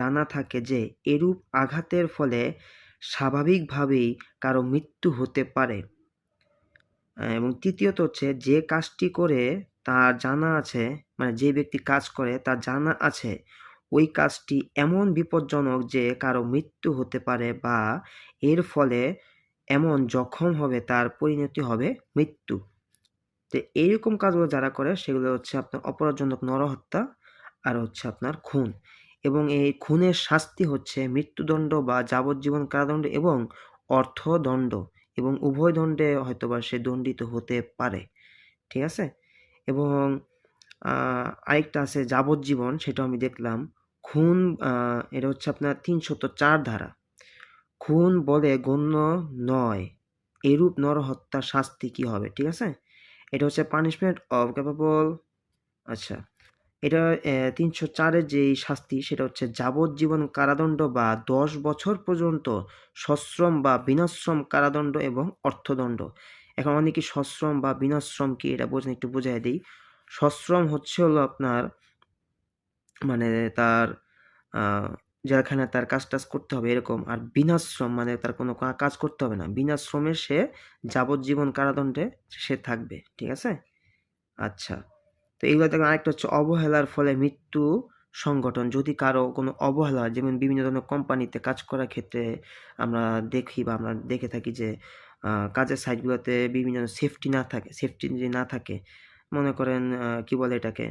জানা থাকে যে এরূপ আঘাতের ফলে স্বাভাবিকভাবেই কারও মৃত্যু হতে পারে। এবং তৃতীয়ত হচ্ছে যে কাজটি করে তার জানা আছে মানে যে ব্যক্তি কাজ করে তার জানা আছে, ওই কাজটি এমন বিপজ্জনক যে কারও মৃত্যু হতে পারে বা এর ফলে এমন জখম হবে, তার পরিণতি হবে মৃত্যু। তো এইরকম কাজগুলো যারা করে, সেগুলো হচ্ছে আপনার অপরাধজনক নরহত্যা আর হচ্ছে আপনার খুন। এবং এই খুনের শাস্তি হচ্ছে মৃত্যুদণ্ড বা যাবজ্জীবন কারাদণ্ড এবং অর্থদণ্ড এবং উভয় দণ্ডে হয়তোবা সে দণ্ডিত হতে পারে। ঠিক আছে? এবং আরেকটা আছে যাবজ্জীবন, সেটা আমি দেখলাম। খুন এটা হচ্ছে আপনার তিনশত চার ধারা। খুন বলে গণ্য নয়। এরূপ নরহত্যার শাস্তি কি হবে? ঠিক আছে? এটা হচ্ছে পানিশমেন্ট অফ ক্যাপেবল আচ্ছা। এটা তিনশো চারের যেই শাস্তি, সেটা হচ্ছে যাবজ্জীবন কারাদণ্ড বা দশ বছর পর্যন্ত সশ্রম বা বিনাশ্রম কারাদণ্ড এবং অর্থদণ্ড। এখন অনেকে সশ্রম বা বিনাশ্রম কি, এটা বোঝেন একটু বোঝাই দিই। সশ্রম হচ্ছে হলো আপনার মানে তার যেখানে তার কাজ টাজ করতে হবে এরকম, আর বিনাশ্রম মানে তার কোনো কাজ করতে হবে না। বিনাশ্রমে সে যাবজ্জীবন কারাদণ্ডে সে থাকবে, ঠিক আছে? আচ্ছা। তো এইগুলো থেকে আরেকটা হচ্ছে অবহেলার ফলে মৃত্যু সংগঠন। যদি কারও কোনো অবহেলা যেমন বিভিন্ন ধরনের কোম্পানিতে কাজ করার ক্ষেত্রে আমরা দেখি বা আমরা দেখে থাকি যে কাজের সাইটগুলোতে বিভিন্ন সেফটি না থাকে সেফটি যদি না থাকে, মনে করেন কি বলে এটাকে?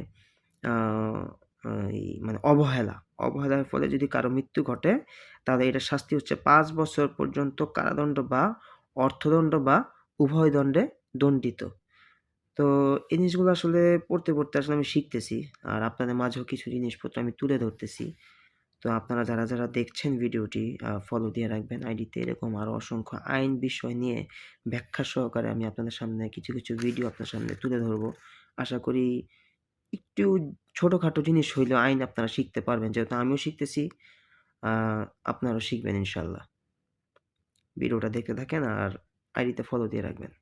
মানে অবহেলা। অবহেলার ফলে যদি কারও মৃত্যু ঘটে, তাহলে এটা শাস্তি হচ্ছে পাঁচ বছর পর্যন্ত কারাদণ্ড বা অর্থদণ্ড বা উভয় দণ্ডে দণ্ডিত। তো এই জিনিসগুলো আসলে পড়তে পড়তে আসলে আমি শিখতেছি। আর আপনাদের মাঝেও কিছু জিনিসপত্র আমি তুলে ধরতেছি। তো আপনারা যারা যারা দেখছেন ভিডিওটি ফলো দিয়ে রাখবেন আইডিতে, এরকম আরও অসংখ্য আইন বিষয় নিয়ে ব্যাখ্যা সহকারে আমি আপনাদের সামনে কিছু কিছু ভিডিও আপনার সামনে তুলে ধরবো। আশা করি একটু ছোটোখাটো জিনিস হইলেও আইন আপনারা শিখতে পারবেন। যেহেতু আমিও শিখতেছি আপনারাও শিখবেন ইনশাল্লাহ। ভিডিওটা দেখতে থাকেন আর আইডিতে ফলো দিয়ে রাখবেন।